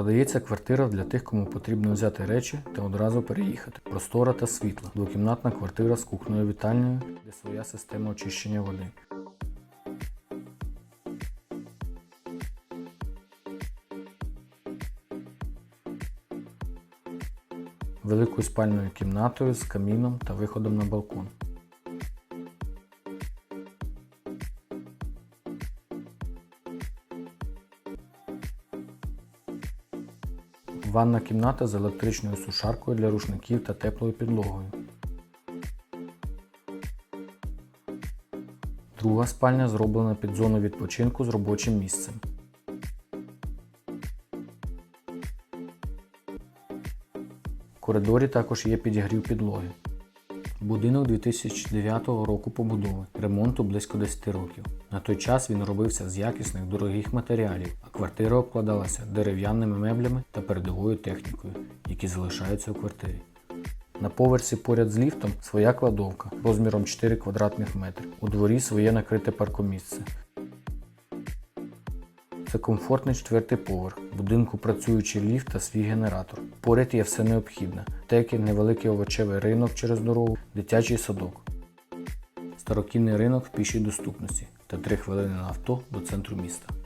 Продається квартира для тих, кому потрібно взяти речі та одразу переїхати. Простора та світла. Двокімнатна квартира з кухнею вітальнею, де своя система очищення води. Великою спальною кімнатою з каміном та виходом на балкон. Ванна кімната з електричною сушаркою для рушників та теплою підлогою. Друга спальня зроблена під зону відпочинку з робочим місцем. В коридорі також є підігрів підлоги. Будинок 2009 року побудови, ремонту близько 10 років. На той час він робився з якісних дорогих матеріалів, а квартира обкладалася дерев'яними меблями та передовою технікою, які залишаються у квартирі. На поверсі поряд з ліфтом своя кладовка розміром 4 квадратних метри. У дворі своє накрите паркомісце. Це комфортний четвертий поверх. В будинку працюючий ліфт та свій генератор. Поряд є все необхідне: теки, невеликий овочевий ринок через дорогу, дитячий садок, старокінний ринок в пішій доступності та 3 хвилини на авто до центру міста.